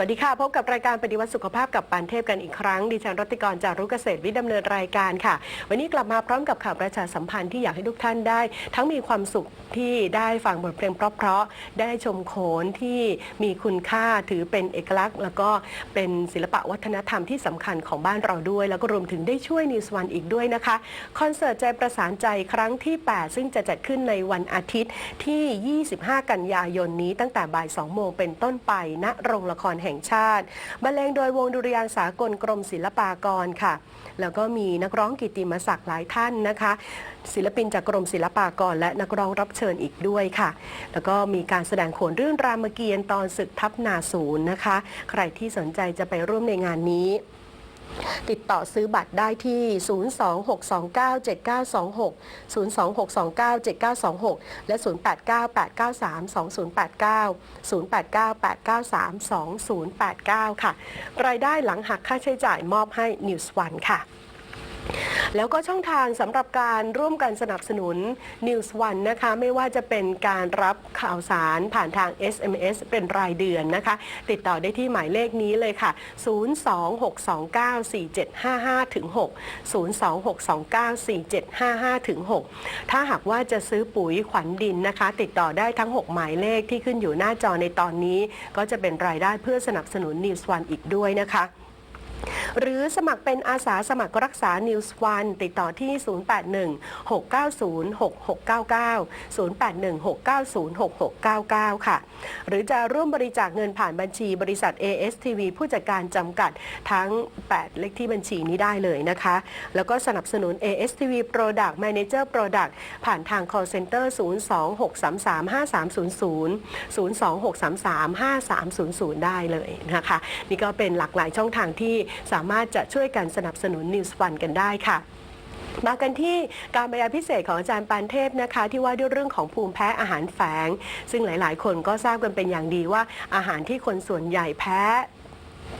สวัสดีค่ะ พบกับรายการปฏิวัติสุขภาพกับปานเทพกันอีกครั้ง ดิฉันรัติกรจากรุกเกษตรวิทย์ดำเนินรายการค่ะ วันนี้กลับมาพร้อมกับข่าวประชาสัมพันธ์ที่อยากให้ทุกท่านได้ ทั้งมีความสุขที่ได้ฟังบทเพลงเพราะๆได้ชมโขนที่มีคุณค่าถือเป็นเอกลักษณ์ แล้วก็เป็นศิลปะวัฒนธรรมที่สำคัญของบ้านเราด้วย แล้วก็รวมถึงได้ช่วยนิวส์วันอีกด้วยนะคะคอนเสิร์ตใจประสานใจครั้งที่ 8 ซึ่งจะจัดขึ้นในวันอาทิตย์ที่ 25 กันยายนนี้ตั้งแต่บ่าย 2 โมงเป็นต้นไปณโรงละครแห่งห่งชาติ บรรเลงโดยวงดุริยางสากลกรมศิลปากรค่ะ แล้วก็มีนักร้องกิตติมศักดิ์หลายท่านนะคะ ศิลปินจากกรมศิลปากร และนักร้องรับเชิญอีกด้วยค่ะ แล้วก็มีการแสดงโขนเรื่องรามเกียรติ์ตอนศึกทัพนาศูนย์นะคะ ใครที่สนใจจะไปร่วมในงานนี้ ติดต่อซื้อบัตรได้ที่ 026297926 026297926 และ 0898932089 0898932089 ค่ะ รายได้หลังหักค่าใช้จ่ายมอบให้ News One ค่ะ แล้วก็ช่องทางสำหรับการร่วมกันสนับสนุน News One นะคะ ไม่ว่าจะเป็นการรับข่าวสารผ่านทาง SMS เป็นรายเดือนนะคะ ติดต่อได้ที่หมายเลขนี้เลยค่ะ 026294755ถึง6 026294755ถึง6ถ้าหากว่าจะซื้อปุ๋ยขวัญดินนะคะ ติดต่อได้ทั้ง 6 หมายเลขที่ขึ้นอยู่หน้าจอในตอนนี้ ก็จะเป็นรายได้เพื่อสนับสนุน News One อีกด้วยนะคะ หรือสมัครเป็นอาสาสมัครรักษา News One ติดต่อที่ 081 690 6699 081 690 6699 ค่ะ หรือจะร่วมบริจาคเงินผ่านบัญชีบริษัท ASTV ผู้จัดการจำกัดทั้ง 8 เลขที่บัญชีนี้ได้เลยนะคะ แล้วก็สนับสนุน ASTV Product Manager Product ผ่านทาง call center 026335300 026335300 ได้เลยนะคะ นี่ก็เป็นหลากหลายช่องทางที่สามารถจะช่วยกันสนับสนุน News One กันได้ค่ะมากันที่การบรรยายพิเศษของอาจารย์ปานเทพนะคะ ที่ว่าด้วยเรื่องของภูมิแพ้อาหารแฝง ซึ่งหลาย ๆ คนก็ทราบกันเป็นอย่างดีว่าอาหารที่คนส่วนใหญ่แพ้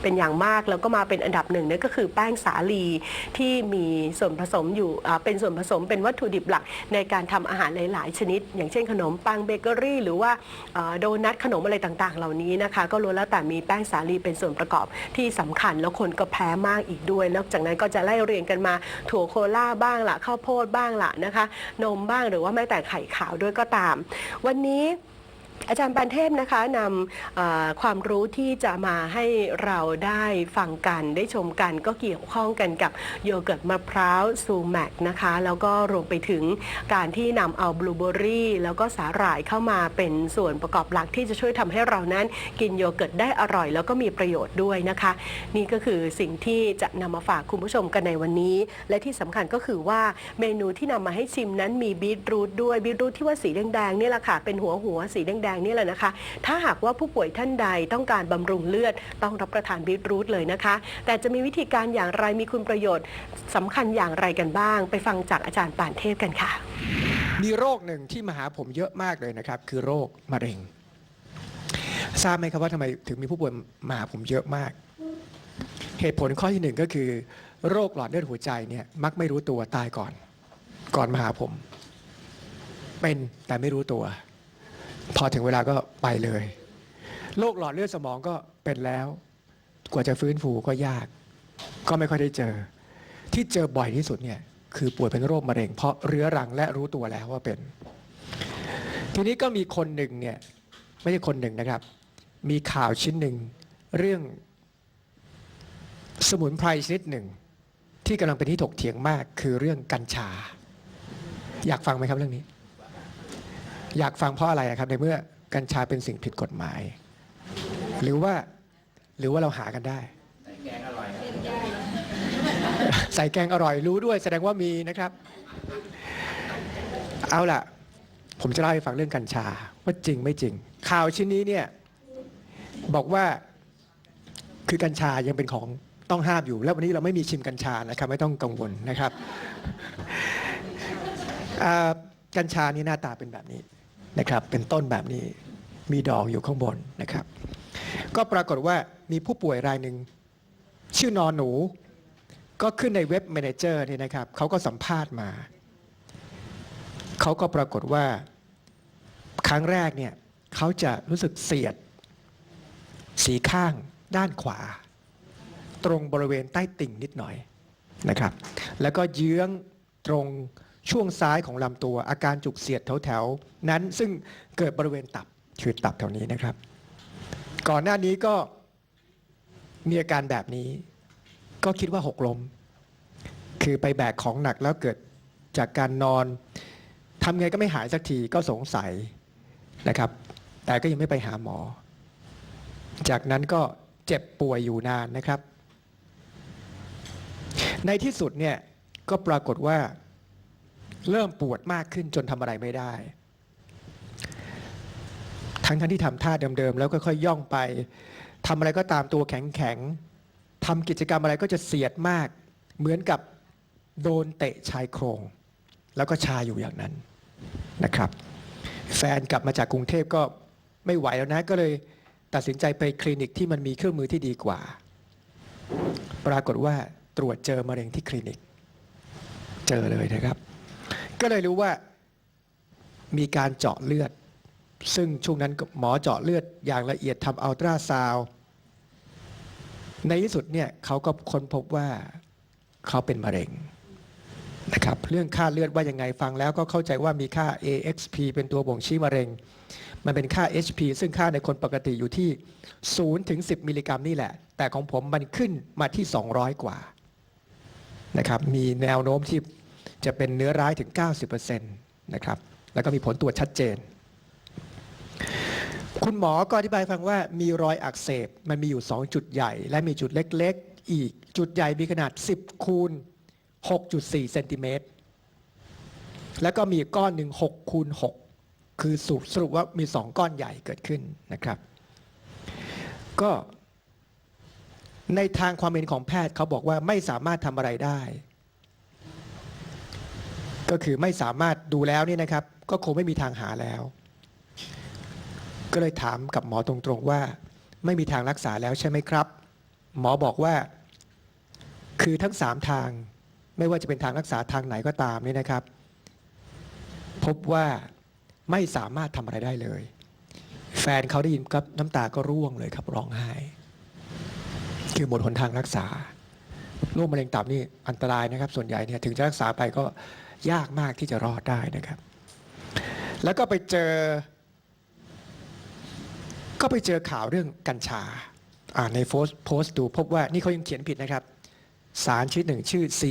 เป็นอย่างมากแล้วก็มาเป็นอันดับหนึ่งนั่นก็คือแป้งสาลีที่มีส่วนผสมอยู่เป็นส่วนผสมเป็นวัตถุดิบหลักในการทำอาหารหลาย ๆ ชนิด อย่างเช่นขนมปังเบเกอรี่ หรือว่าโดนัทขนมอะไรต่าง ๆ เหล่านี้นะคะ ก็ล้วนแล้วแต่มีแป้งสาลีเป็นส่วนประกอบที่สำคัญแล้วคนก็แพ้มากอีกด้วย นอกจากนั้นก็จะไล่เรียงกันมาถั่วโคล่าบ้างละข้าวโพดบ้างละนะคะ นมบ้างหรือว่าแม้แต่ไข่ขาวด้วยก็ตาม วันนี้ อาจารย์ปานเทพนะคะนำความรู้ที่จะมาให้เราได้ฟังกันได้ชมกันก็เกี่ยวข้องกันกับโยเกิร์ตมะพร้าวซูแมกนะคะแล้วก็รวมไปถึงการที่นำเอาบลูเบอร์รี่แล้วก็สาหร่ายเข้ามาเป็นส่วนประกอบหลักที่จะช่วยทำให้เรานั้นกินโยเกิร์ตได้อร่อย แล้วก็มีประโยชน์ด้วยนะคะ นี่ก็คือสิ่งที่จะนำมาฝากคุณผู้ชมกันในวันนี้ และที่สำคัญก็คือว่าเมนูที่นำมาให้ชิมนั้นมีบีทรูทด้วยบีทรูทที่ว่าสีแดงๆนี่แหละค่ะเป็นหัวหัวสีแดงๆนี่แหละนะคะ ถ้าหากว่าผู้ป่วยท่านใดต้องการบำรุงเลือด ต้องรับประทานบีทรูทเลยนะคะ แต่จะมีวิธีการอย่างไรมีคุณประโยชน์สำคัญอย่างไรกันบ้าง ไปฟังจากอาจารย์ปานเทพกันค่ะ มีโรคหนึ่งที่มาหาผมเยอะมากเลยนะครับ คือโรคมะเร็ง ทราบไหมครับว่าทำไมถึงมีผู้ป่วยมาหาผมเยอะมาก เหตุผลข้อที่หนึ่งก็คือ โรคหลอดเลือดหัวใจเนี่ยมักไม่รู้ตัวตายก่อน ก่อนมาหาผม เป็นแต่ไม่รู้ตัว พอถึงเวลาก็ไปเลยโรคหลอดเลือดสมองก็เป็นแล้ว กว่าจะฟื้นฟูก็ยาก ก็ไม่ค่อยได้เจอ ที่เจอบ่อยที่สุดเนี่ยคือป่วยเป็นโรคมะเร็ง เพราะเรื้อรังและรู้ตัวแล้วว่าเป็น ทีนี้ก็มีคนหนึ่งเนี่ยไม่ใช่คนหนึ่งนะครับ มีข่าวชิ้นหนึ่งเรื่องสมุนไพรชนิดหนึ่ง ที่กำลังเป็นที่ถกเถียงมากคือเรื่องกัญชา อยากฟังไหมครับเรื่องนี้ อยากฟังเพราะอะไรครับในเมื่อกัญชาเป็นสิ่งผิดกฎหมาย หรือว่าหรือว่าเราหากันได้ ใส่แกงอร่อยรู้ด้วย แสดงว่ามีนะครับ เอาล่ะ ผมจะเล่าให้ฟังเรื่องกัญชา ว่าจริงไม่จริง ข่าวชิ้นนี้เนี่ยบอกว่าคือกัญชายังเป็นของต้องห้ามอยู่ แล้ววันนี้เราไม่มีชิมกัญชานะครับ ไม่ต้องกังวลนะครับกัญชานี่หน้าตาเป็นแบบนี้ นะครับ เป็นต้นแบบนี้มีดอกอยู่ข้างบนนะครับ ก็ปรากฏว่ามีผู้ป่วยรายหนึ่งชื่อนอนหนู ก็ขึ้นในเว็บ m ม n เจอร์นี่นะครับเขาก็สัมภาษณ์มา เขาก็ปรากฏว่า ครั้งแรกเนี่ยเขาจะรู้สึกเสียด สีข้างด้านขวา ตรงบริเวณใต้ติ่งนิดหน่อยนะครับ แล้วก็เยื้องตรง ช่วงซ้ายของลำตัว อาการจุกเสียดแถวๆนั้นซึ่งเกิดบริเวณตับคือตับแถวนี้นะครับ ก่อนหน้านี้ก็มีอาการแบบนี้ ก็คิดว่าหกล้มคือไปแบกของหนักแล้วเกิดจากการนอนทำไงก็ไม่หายสักทีก็สงสัยนะครับ แต่ก็ยังไม่ไปหาหมอ จากนั้นก็เจ็บป่วยอยู่นานนะครับ ในที่สุดเนี่ยก็ปรากฏว่า เริ่มปวดมากขึ้นจนทำอะไรไม่ได้ ทั้งทั้งที่ทำท่าเดิมๆแล้วก็ค่อยๆย่องไปทำอะไรก็ตามตัวแข็งๆทำกิจกรรมอะไรก็จะเสียดมาก เหมือนกับโดนเตะชายโครง แล้วก็ชาอยู่อย่างนั้นนะครับ แฟนกลับมาจากกรุงเทพก็ไม่ไหวแล้วนะก็เลยตัดสินใจไปคลินิกที่มันมีเครื่องมือที่ดีกว่า ปรากฏว่าตรวจเจอมะเร็งที่คลินิก เจอเลยนะครับ ก็เลยรู้ว่า มีการเจาะเลือด ซึ่งช่วงนั้นหมอเจาะเลือดอย่างละเอียดทำอัลตราซาวในที่สุดเนี่ยเขาก็ค้นพบว่าเขาเป็นมะเร็งนะครับเรื่องค่าเลือดว่ายังไงฟังแล้วก็เข้าใจว่ามีค่า AXP เป็นตัวบ่งชี้มะเร็ง มันเป็นค่า HP ซึ่งค่าในคนปกติอยู่ที่0ถึง10 มิลลิกรัมนี่แหละ แต่ของผมมันขึ้นมาที่ 200 กว่านะครับมีแนวโน้มที่ จะเป็นเนื้อร้ายถึง 90%นะครับ แล้วก็มีผลตรวจชัดเจน คุณหมอก็อธิบายฟังว่ามีรอยอักเสบ มันมีอยู่ 2 จุดใหญ่ และมีจุดเล็ก ๆ อีก จุดใหญ่มีขนาด 10 คูณ 6.4 เซนติเมตร แล้วก็มีก้อนหนึ่ง6คูณ 6 คือสรุปสรุปว่ามี 2 ก้อนใหญ่เกิดขึ้นนะครับ ก็ในทางความเห็นของแพทย์เขาบอกว่าไม่สามารถทำอะไรได้ ก็คือไม่สามารถดูแล้วเนี่ยนะครับ ก็คงไม่มีทางหาแล้ว ก็เลยถามกับหมอตรงๆว่า ไม่มีทางรักษาแล้วใช่ไหมครับ หมอบอกว่า คือทั้งสามทาง ไม่ว่าจะเป็นทางรักษาทางไหนก็ตามเนี่ยนะครับ พบว่าไม่สามารถทำอะไรได้เลย แฟนเขาได้ยินก็น้ำตาก็ร่วงเลยครับร้องไห้คือหมดหนทางรักษาโรคมะเร็งตับนี่อันตรายนะครับ ส่วนใหญ่เนี่ยถึงจะรักษาไปก็ ยากมากที่จะรอดได้นะครับ แล้วก็ไปเจอ ก็ไปเจอข่าวเรื่องกัญชาอ่าในโพสต์โพสดูพบว่านี่เขายังเขียนผิดนะครับ สารชนิดหนึ่งชื่อ C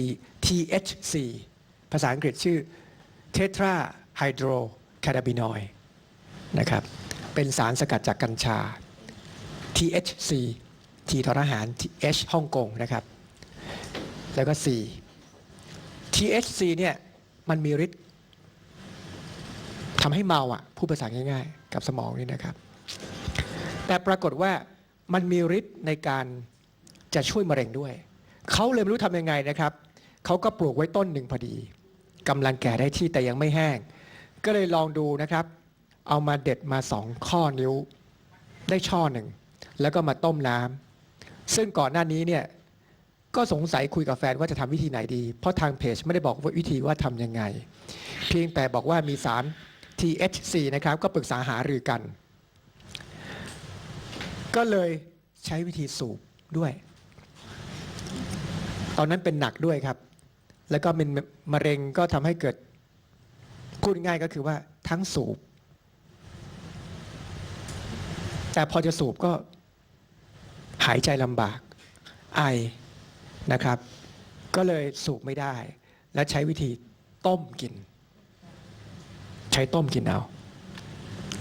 THC ภาษาอังกฤษชื่อ Tetra Hydrocannabinol นะครับเป็นสารสกัดจากกัญชา THC T ทอทหาร H ฮ่องกงนะครับ แล้วก็ C THC เนี่ย มันมีฤทธิ์ทำให้เมาอะพูดภาษาง่าย ๆ กับสมองนี่นะครับ แต่ปรากฏว่ามันมีฤทธิ์ในการจะช่วยมะเร็งด้วย เขาเลยไม่รู้ทำยังไงนะครับ เขาก็ปลูกไว้ต้นหนึ่งพอดีกำลังแก่ได้ที่แต่ยังไม่แห้ง ก็เลยลองดูนะครับ เอามาเด็ดมาสองข้อนิ้วได้ช่อหนึ่ง แล้วก็มาต้มน้ำซึ่งก่อนหน้านี้เนี่ย ก็สงสัยคุยกับแฟนว่าจะทำวิธีไหนดี เพราะทางเพจไม่ได้บอกว่าวิธีว่าทำยังไง เพียงแต่บอกว่ามีสาร THC นะครับ ก็ปรึกษาหารือกัน ก็เลยใช้วิธีสูบด้วย ตอนนั้นเป็นหนักด้วยครับ แล้วก็เป็นมะเร็งก็ทำให้เกิดพูดง่ายก็คือว่าทั้งสูบ แต่พอจะสูบก็หายใจลำบาก ไอ นะครับ ก็เลยสูบไม่ได้ และใช้วิธีต้มกิน ใช้ต้มกินเอา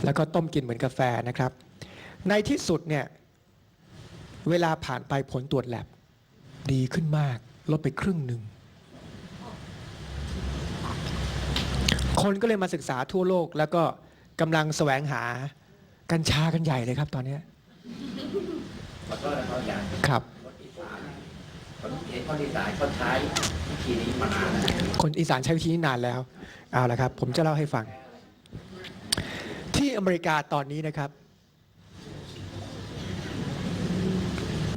แล้วก็ต้มกินเหมือนกาแฟนะครับ ในที่สุดเนี่ยเวลาผ่านไปผลตรวจแลบดีขึ้นมาก ลดไปครึ่งหนึ่ง คนก็เลยมาศึกษาทั่วโลก แล้วก็กำลังแสวงหากัญชากันใหญ่เลยครับตอนเนี้ยขอโทษนะครับ คนเห็นคนอีสานเขาใช้วิธีนี้มานานแล้วคนอีสานใช้วิธีนี้นานแล้วเอาละครับ ผมจะเล่าให้ฟัง ที่อเมริกาตอนนี้นะครับ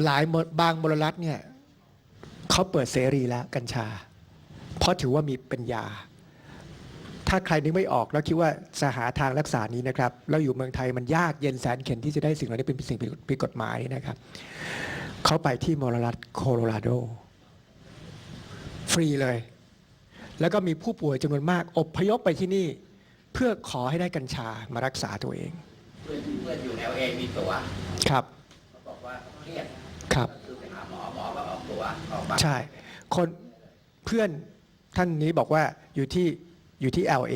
หลายบางมลรัฐเนี่ยเขาเปิดเสรีแล้วกัญชา เพราะถือว่ามีเป็นยา ถ้าใครนึกไม่ออกแล้วคิดว่าจะหาทางรักษานี้นะครับ แล้วอยู่เมืองไทยมันยากเย็นแสนเข็ญที่จะได้สิ่งเหล่านี้เป็นสิ่งผิดกฎหมายนะครับ เขาไปที่มอรัฐโคโลราโด ฟรีเลย แล้วก็มีผู้ป่วยจำนวนมากอพยพไปที่นี่ เพื่อขอให้ได้กัญชามารักษาตัวเองเพื่อนเพื่อนอยู่ LA มีตั๋วครับเขาบอกว่าเครียดครับก็คือไปหาหมอหมอก็ออกตั๋วออกบัตรใช่ คนเพื่อนท่านนี้บอกว่าอยู่ที่อยู่ที่ LA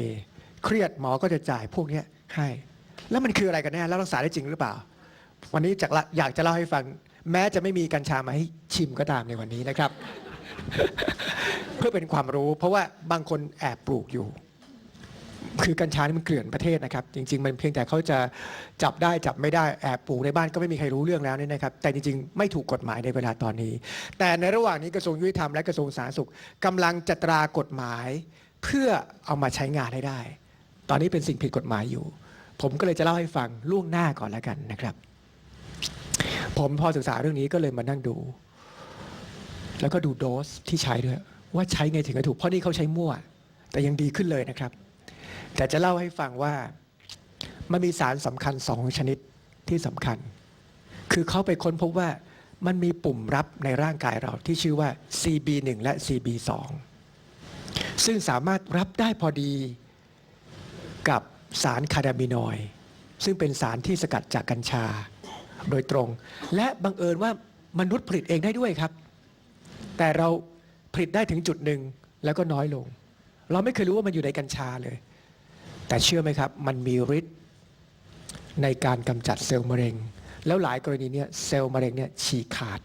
เครียดหมอก็จะจ่ายพวกเนี้ยให้ แล้วมันคืออะไรกันแน่แล้วรักษาได้จริงหรือเปล่า วันนี้จากละอยากจะเล่าให้ฟัง แม้จะไม่มีกัญชามาให้ชิมก็ตามในวันนี้นะครับ เพื่อเป็นความรู้ เพราะว่าบางคนแอบปลูกอยู่ คือกัญชานี่มันเกลื่อนประเทศนะครับ จริง ๆ มันเพียงแต่เขาจะจับได้จับไม่ได้แอบปลูกในบ้านก็ไม่มีใครรู้เรื่องแล้วนี่นะครับ แต่จริง ๆ ไม่ถูกกฎหมายในเวลาตอนนี้ แต่ในระหว่างนี้กระทรวงยุติธรรมและกระทรวงสาธารณสุขกำลังจัตรากฎหมาย เพื่อเอามาใช้งานให้ได้ ตอนนี้เป็นสิ่งผิดกฎหมายอยู่ ผมก็เลยจะเล่าให้ฟังล่วงหน้าก่อนแล้วกันนะครับ ผมพอศึกษาเรื่องนี้ก็เลยมานั่งดู แล้วก็ดูโดสที่ใช้ด้วย ว่าใช้ไงถึงจะถูก เพราะนี่เขาใช้มั่ว แต่ยังดีขึ้นเลยนะครับ แต่จะเล่าให้ฟังว่ามันมีสารสำคัญสองชนิดที่สำคัญ คือเขาไปค้นพบว่ามันมีปุ่มรับในร่างกายเราที่ชื่อว่า CB1 และ CB2 ซึ่งสามารถรับได้พอดีกับสารคาร์ดามินอยด์ซึ่งเป็นสารที่สกัดจากกัญชา โดยตรง และบังเอิญว่ามนุษย์ผลิตเองได้ด้วยครับ แต่เราผลิตได้ถึงจุดหนึ่งแล้วก็น้อยลง เราไม่เคยรู้ว่ามันอยู่ในกัญชาเลย แต่เชื่อไหมครับ มันมีฤทธิ์ในการกำจัดเซลล์มะเร็ง แล้วหลายกรณีเนี่ยเซลล์มะเร็งเนี่ยฉีกขาด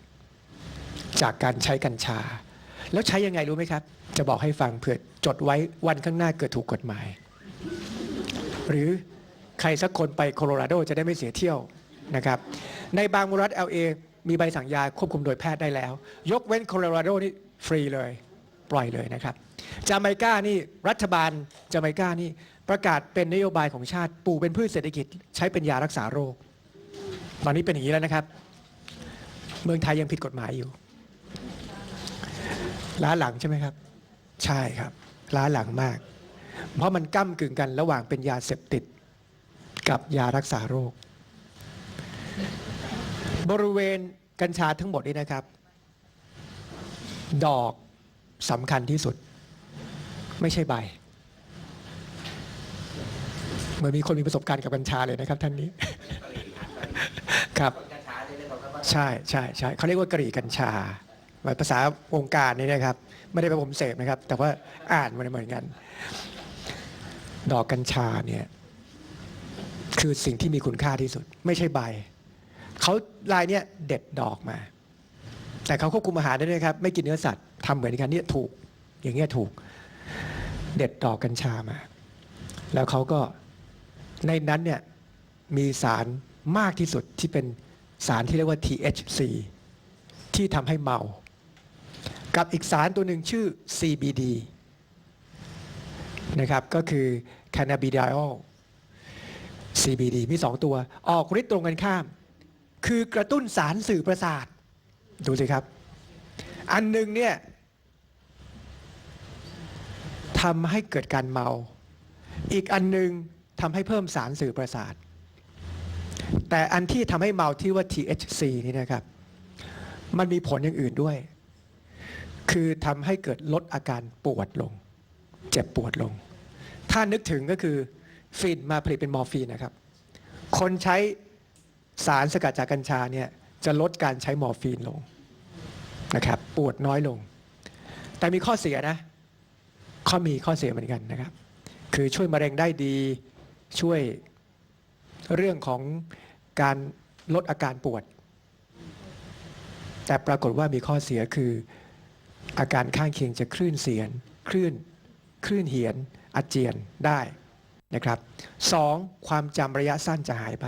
จากการใช้กัญชา แล้วใช้ยังไงรู้ไหมครับ จะบอกให้ฟังเผื่อจดไว้วันข้างหน้าเกิดถูกกฎหมาย หรือใครสักคนไปโคโลราโดจะได้ไม่เสียเที่ยว นะครับ ในบางรัฐ LA มีใบสั่งยาควบคุมโดยแพทย์ได้แล้ว ยกเว้นโคโลราโดนี่ฟรีเลย ปล่อยเลยนะครับจาเมกานี่รัฐบาลจาเมกานี่ประกาศเป็นนโยบายของชาติปลูกเป็นพืชเศรษฐกิจใช้เป็นยารักษาโรค ตอนนี้เป็นอย่างนี้แล้วนะครับ เมืองไทยยังผิดกฎหมายอยู่ ล้าหลังใช่ไหมครับ ใช่ครับ ล้าหลังมาก เพราะมันก้ากึ่งกันระหว่างเป็นยาเสพติด กับยารักษาโรค บริเวณกัญชาทั้งหมดนี้นะครับ ดอกสำคัญที่สุด ไม่ใช่ใบเหมือนมีคนมีประสบการณ์กับกัญชาเลยนะครับท่านนี้ ครับใช่ใช่ใช่เขาเรียกว่ากรีกัญชาภาษาวงการนี่นะครับ ไม่ได้ไปผมเสพนะครับ แต่ว่าอ่านมันเหมือนกัน ดอกกัญชาเนี่ย คือสิ่งที่มีคุณค่าที่สุด ไม่ใช่ใบ เขาลายเนี่ยเด็ดดอกมา แต่เขาควบคุมอาหารได้ด้วยครับ ไม่กินเนื้อสัตว์ทำเหมือนกันเนี่ยถูก อย่างเงี้ยถูก เด็ดดอกกัญชามา แล้วเขาก็ในนั้นเนี่ยมีสารมากที่สุดที่เป็นสารที่เรียกว่า THC ที่ทำให้เมา กับอีกสารตัวหนึ่งชื่อ CBD นะครับก็คือ cannabidiol CBD มีสองตัว ออกฤทธิ์ตรงกันข้าม คือกระตุ้นสารสื่อประสาท ดูสิครับ อันหนึ่งเนี่ยทำให้เกิดการเมา อีกอันหนึ่งทำให้เพิ่มสารสื่อประสาท แต่อันที่ทำให้เมาที่ว่า THC นี่นะครับ มันมีผลอย่างอื่นด้วย คือทำให้เกิดลดอาการปวดลง เจ็บปวดลง ถ้านึกถึงก็คือฟินมาผลิตเป็นมอร์ฟีนนะครับ คนใช้ สารสกัดจากกัญชาเนี่ยจะลดการใช้มอร์ฟีนลงนะครับปวดน้อยลง แต่มีข้อเสียนะ ข้อมีข้อเสียเหมือนกันนะครับ คือช่วยมะเร็งได้ดีช่วยเรื่องของการลดอาการปวด แต่ปรากฏว่ามีข้อเสียคืออาการข้างเคียงจะคลื่นเสียนคลื่นคลื่นเหียนอาเจียนได้นะครับสองความจำระยะสั้นจะหายไป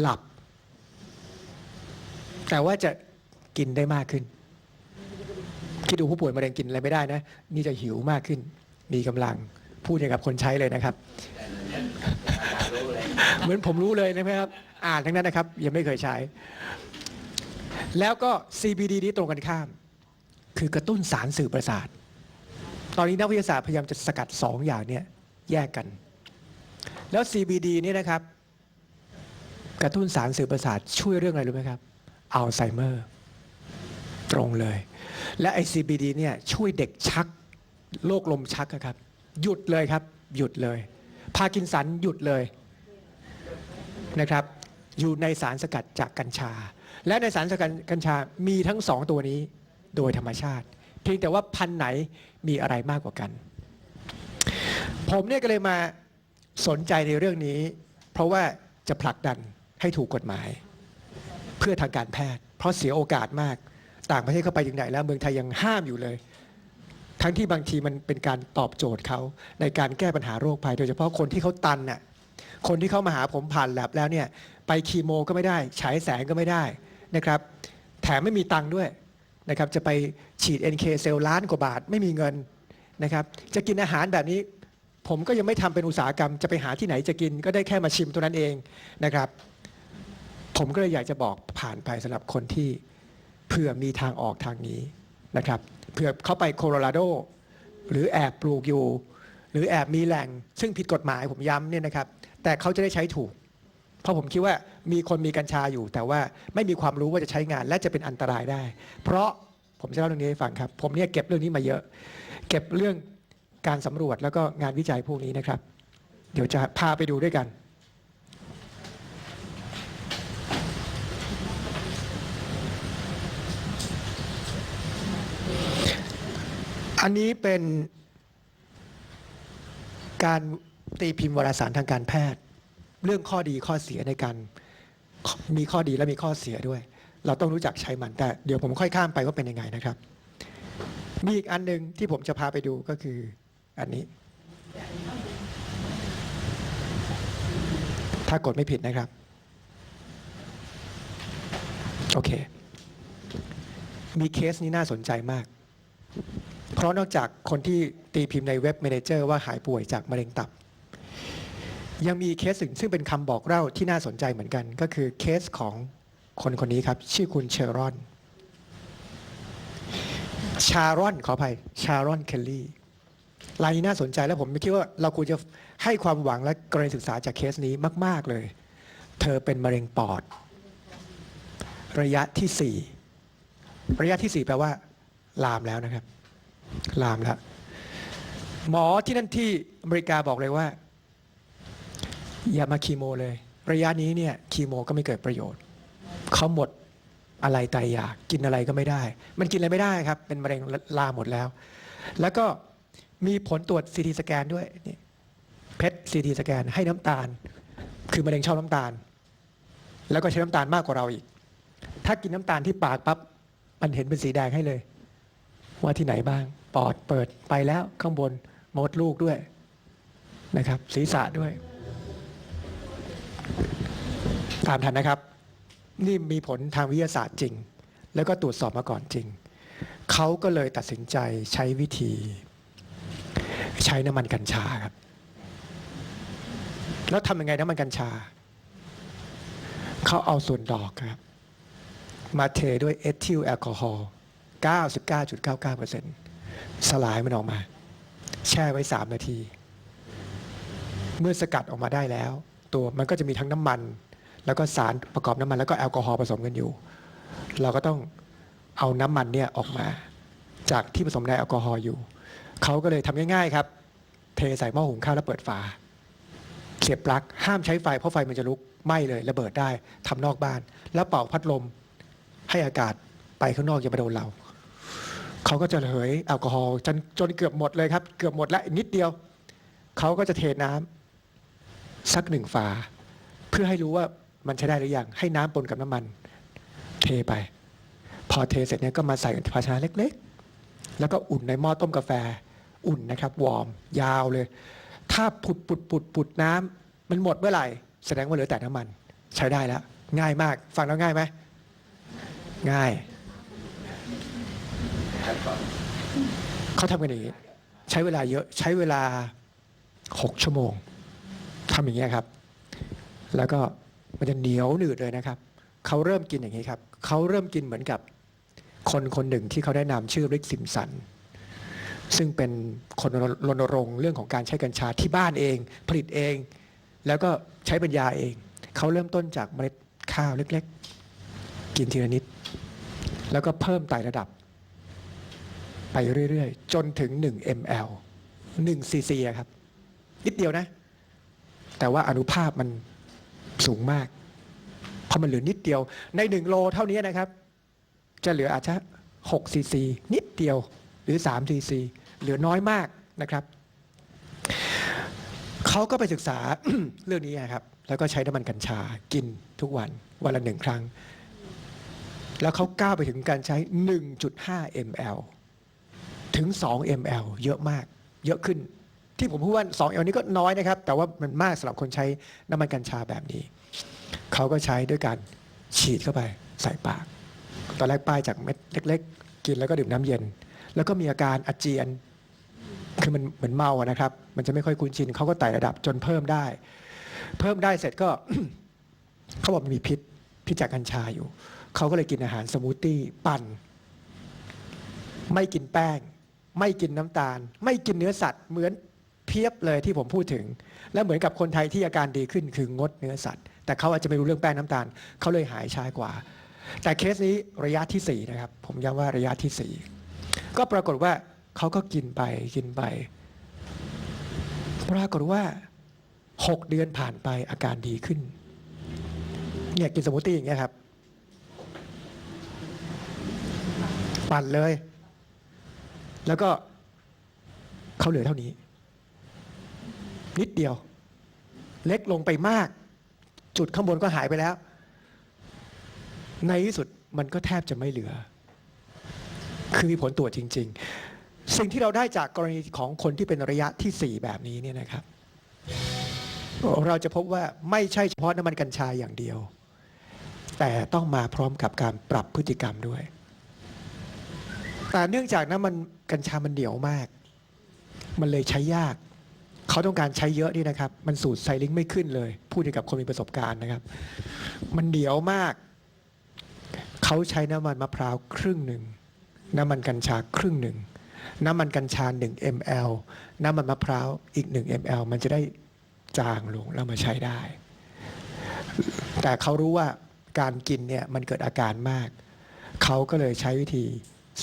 หลับ แต่ว่าจะกินได้มากขึ้น คิดดูผู้ป่วยมะเร็งกินอะไรไม่ได้นะ นี่จะหิวมากขึ้น มีกำลังพูดอย่างกับคนใช้เลยนะครับ เหมือนผมรู้เลยนะครับ อ่านทั้งนั้นนะครับ ยังไม่เคยใช้ แล้วก็ CBD นี้ตรงกันข้าม คือกระตุ้นสารสื่อประสาท ตอนนี้นักวิทยาศาสตร์พยายามจะสกัดสองอย่างเนี่ยแยกกัน แล้ว CBD นี่นะครับ กระตุ้นสารสื่อประสาทช่วยเรื่องอะไรรู้ไหมครับ อัลไซเมอร์ ตรงเลย และไอ CBD เนี่ยช่วยเด็กชักโรคลมชักครับ หยุดเลยครับ หยุดเลย พากินสันหยุดเลยนะครับ อยู่ในสารสกัดจากกัญชา และในสารสกัดกัญชามีทั้งสองตัวนี้โดยธรรมชาติเพียงแต่ว่าพันไหนมีอะไรมากกว่ากัน ผมเนี่ยก็เลยมาสนใจในเรื่องนี้ เพราะว่าจะผลักดัน ให้ถูกกฎหมาย เพื่อทางการแพทย์ เพราะเสียโอกาสมาก ต่างประเทศเข้าไปถึงไหนแล้วเมืองไทยยังห้ามอยู่เลย ทั้งที่บางทีมันเป็นการตอบโจทย์เขาในการแก้ปัญหาโรคภัย โดยเฉพาะคนที่เขาตันน่ะคนที่เขามาหาผมผ่านแลบแล้วเนี่ยไปคีโมก็ไม่ได้ฉายแสงก็ไม่ได้นะครับ แถมไม่มีตังค์ด้วยนะครับจะไปฉีด NK เซลล์ล้านกว่าบาทไม่มีเงินนะครับจะกินอาหารแบบนี้ ผมก็ยังไม่ทำเป็นอุตสาหกรรม จะไปหาที่ไหนจะกินก็ได้แค่มาชิมตัวนั้นเองนะครับ ผมก็เลยอยากจะบอกผ่านไปสำหรับคนที่เผื่อมีทางออกทางนี้นะครับเผื่อเขาไปโคโลราโดหรือแอบปลูกอยู่ หรือแอบมีแหล่ง ซึ่งผิดกฎหมายผมย้ำเนี่ยนะครับ แต่เขาจะได้ใช้ถูก เพราะผมคิดว่ามีคนมีกัญชาอยู่ แต่ว่าไม่มีความรู้ว่าจะใช้งาน และจะเป็นอันตรายได้ เพราะผมจะเล่าเรื่องนี้ให้ฟังครับ ผมเนี่ยเก็บเรื่องนี้มาเยอะ เก็บเรื่องการสำรวจแล้วก็งานวิจัยพวกนี้นะครับ เดี๋ยวจะพาไปดูด้วยกัน อันนี้เป็นการตีพิมพ์วารสารทางการแพทย์ เรื่องข้อดีข้อเสียในการมีข้อดีและมีข้อเสียด้วย เราต้องรู้จักใช้มันแต่เดี๋ยวผมค่อยข้ามไปว่าเป็นยังไงนะครับ มีอีกอันหนึ่งที่ผมจะพาไปดูก็คืออันนี้ ถ้ากดไม่ผิดนะครับ โอเค มีเคสนี้น่าสนใจมาก เพราะนอกจากคนที่ตีพิมพ์ในเว็บ m ม n เจอร์ว่าหายป่วยจากมะเร็งตับ ยังมีเคสอื่นซึ่งเป็นคำบอกเล่าที่น่าสนใจเหมือนกัน ก็คือเคสของคนคนนี้ครับ ชื่อคุณเชอรอน ชารอนขออภัยชารอนเคลลี่รายนี้น่าสนใจแล้วผมไม่คิดว่าเราควรจะให้ความหวังและกรณีศึกษาจากเคสนี้มาก ๆเลย เธอเป็นมะเร็งปอด ระยะที่ 4 ระยะที่ 4 แปลว่า ลามแล้วนะครับ ลามแล้วหมอที่นั่นที่อเมริกาบอกเลยว่า อย่ามาคีโมเลย ระยะนี้เนี่ยคีโมก็ไม่เกิดประโยชน์เขาหมดอะไรตายอยากกินอะไรก็ไม่ได้ มันกินอะไรไม่ได้ครับ เป็นมะเร็งลาหมดแล้ว แล้วก็มีผลตรวจซีทีสแกนด้วยนี่เพชรซีทีสแกนให้น้ำตาล คือมะเร็งชอบน้ำตาล แล้วก็ใช้น้ำตาลมากกว่าเราอีก ถ้ากินน้ำตาลที่ปากปั๊บมันเห็นเป็นสีแดงให้เลย ว่าที่ไหนบ้าง ปอดเปิดไปแล้วข้างบนมดลูกด้วยนะครับ ศีรษะด้วย ตามทันนะครับ นี่มีผลทางวิทยาศาสตร์จริง แล้วก็ตรวจสอบมาก่อนจริง เขาก็เลยตัดสินใจใช้วิธี ใช้น้ำมันกัญชาครับ แล้วทำยังไงน้ำมันกัญชา เขาเอาส่วนดอกครับ มาเทด้วยเอทิลแอลกอฮอล์99.99% สลายมันออกมา แช่ไว้3นาที เมื่อสกัดออกมาได้แล้ว ตัวมันก็จะมีทั้งน้ำมัน แล้วก็สารประกอบน้ำมัน แล้วก็แอลกอฮอล์ผสมกันอยู่ เราก็ต้องเอาน้ำมันเนี่ยออกมา จากที่ผสมในแอลกอฮอล์อยู่ เขาก็เลยทำง่ายๆครับ เทใส่หม้อหุงข้าวแล้วเปิดฝาเสียบปลั๊กห้ามใช้ไฟเพราะไฟมันจะลุกไหม้เลยระเบิดได้ทำนอกบ้าน แล้วเป่าพัดลมให้อากาศไปข้างนอกอย่ามาโดนเรา เขาก็จะเหยแอลกอฮอล์จนจนเกือบหมดเลยครับ เกือบหมดแล้วนิดเดียว เขาก็จะเทน้ำสักหนึ่งฝา เพื่อให้รู้ว่ามันใช้ได้หรือยังให้น้ำปนกับน้ำมัน เทไป พอเทเสร็จเนี่ยก็มาใส่ภาชนะเล็กๆ แล้วก็อุ่นในหม้อต้มกาแฟ อุ่นนะครับ วอร์ม ยาวเลย ถ้าปุดปุดปุดปุดน้ำมันหมดเมื่อไหร่ แสดงว่าเหลือแต่น้ำมัน ใช้ได้แล้วง่ายมาก ฟังแล้วง่ายไหมง่าย เขาทำกันอย่างนี้ ใช้เวลาเยอะใช้เวลา6ชั่วโมงทำอย่างนี้ยครับ แล้วก็มันจะเหนียวหนืดเลยนะครับเขาเริ่มกินอย่างนี้ครับเขาเริ่มกินเหมือนกับคนคนหนึ่งที่เขาได้นามชื่อริกซิมสันซึ่งเป็นคนรณรงค์เรื่องของการใช้กัญชาที่บ้านเอง ผลิตเอง แล้วก็ใช้ปัญญาเอง เขาเริ่มต้นจากเมล็ดข้าวเล็กๆ กินทีละนิด แล้วก็เพิ่มไต่ระดับ ไปเรื่อยๆ จนถึง 1 ml 1 cc อะครับ นิดเดียวนะ แต่ว่าอนุภาพมันสูงมาก เพราะมันเหลือนิดเดียว ใน 1 โลเท่านี้นะครับ จะเหลืออาจจะ6ซีซีนิดเดียวหรือ3ซีซีเหลือน้อยมากนะครับเขาก็ไปศึกษาเรื่องนี้นะครับ แล้วก็ใช้น้ำมันกัญชากินทุกวันวันละหนึ่งครั้ง แล้วเขาก้าวไปถึงการใช้ 1.5 ml ถึง 2 ml เยอะมาก เยอะขึ้น ที่ผมพูดว่า 2 ml นี้ก็น้อยนะครับ แต่ว่ามันมากสำหรับคนใช้น้ำมันกัญชาแบบนี้ เขาก็ใช้ด้วยการฉีดเข้าไปใส่ปาก ตอนแรกป้ายจากเม็ดเล็ก ๆ กินแล้วก็ดื่มน้ำเย็น แล้วก็มีอาการอาเจียน คือมันเหมือนเมาอะนะครับ มันจะไม่ค่อยคุ้นชินเขาก็ไต่ระดับจนเพิ่มได้ เพิ่มได้เสร็จก็เขาบอกมันมีพิษพิษจากกัญชาอยู่ เขาก็เลยกินอาหารสมูทตี้ปั่น ไม่กินแป้ง ไม่กินน้ำตาล ไม่กินเนื้อสัตว์เหมือนเพียบเลยที่ผมพูดถึง และเหมือนกับคนไทยที่อาการดีขึ้นคืองดเนื้อสัตว์ แต่เขาอาจจะไม่รู้เรื่องแป้งน้ำตาลเขาเลยหายช้ากว่า แต่เคสนี้ระยะที่ 4 นะครับ ผมย้ำว่าระยะที่ 4 ก็ปรากฏว่าเขาก็กินไปกินไป ปรากฏว่า 6 เดือนผ่านไปอาการดีขึ้นเนี่ยกินสมูทตี้อย่างเงี้ยครับ ปั่นเลย แล้วก็เขาเหลือเท่านี้ นิดเดียว เล็กลงไปมาก จุดข้างบนก็หายไปแล้ว ในที่สุดมันก็แทบจะไม่เหลือ คือมีผลตรวจจริง ๆ สิ่งที่เราได้จากกรณีของคนที่เป็นระยะที่ 4 แบบนี้เนี่ยนะครับ เราจะพบว่าไม่ใช่เฉพาะน้ำมันกัญชาอย่างเดียว แต่ต้องมาพร้อมกับการปรับพฤติกรรมด้วย แต่เนื่องจากน้ำมันกัญชามันเหนียวมาก มันเลยใช้ยาก เขาต้องการใช้เยอะนี่นะครับ มันสูตรไซลิงไม่ขึ้นเลย พูดกับคนมีประสบการณ์นะครับ มันเหนียวมาก เขาใช้น้ำมันมะพร้าวครึ่งหนึ่ง น้ำมันกัญชาครึ่งหนึ่ง น้ำมันกัญชา 1 ml น้ำมันมะพร้าวอีก 1 ml มันจะได้จางลงแล้วมาใช้ได้ แต่เขารู้ว่าการกินเนี่ยมันเกิดอาการมาก เขาก็เลยใช้วิธี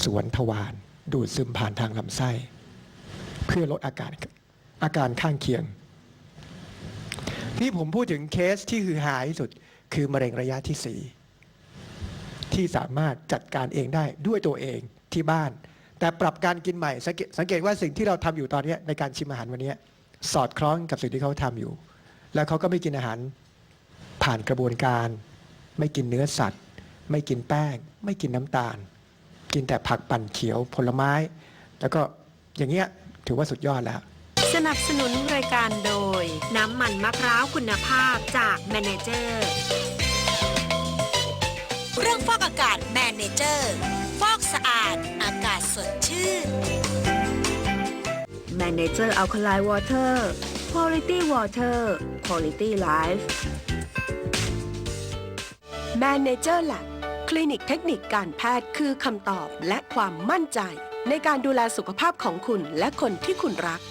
สวนทวารดูดซึมผ่านทางลำไส้ เพื่อลดอาการอาการข้างเคียง ที่ผมพูดถึงเคสที่คือหายที่สุดคือมะเร็งระยะที่ 4 ที่สามารถจัดการเองได้ด้วยตัวเองที่บ้าน แต่ปรับการกินใหม่สังเกตสังเกตว่าสิ่งที่เราทำอยู่ตอนนี้ในการชิมอาหารวันนี้สอดคล้องกับสิ่งที่เขาทำอยู่ แล้วเขาก็ไม่กินอาหารผ่านกระบวนการ ไม่กินเนื้อสัตว์ ไม่กินแป้ง ไม่กินน้ำตาล กินแต่ผักปั่นเขียวผลไม้ แล้วก็อย่างเงี้ยถือว่าสุดยอดแล้ว สนับสนุนรายการโดย น้ำมันมะพร้าวคุณภาพจากแมเนเจอร์เครื่องฟอกอากาศแมเนเจอร์ฟอกสะอาด อากาศสดชื่น Manager Alkaline Water Quality Water Quality Life Manager Lab คลินิกเทคนิคการแพทย์คือคำตอบและความมั่นใจ ในการดูแลสุขภาพของคุณและคนที่คุณรัก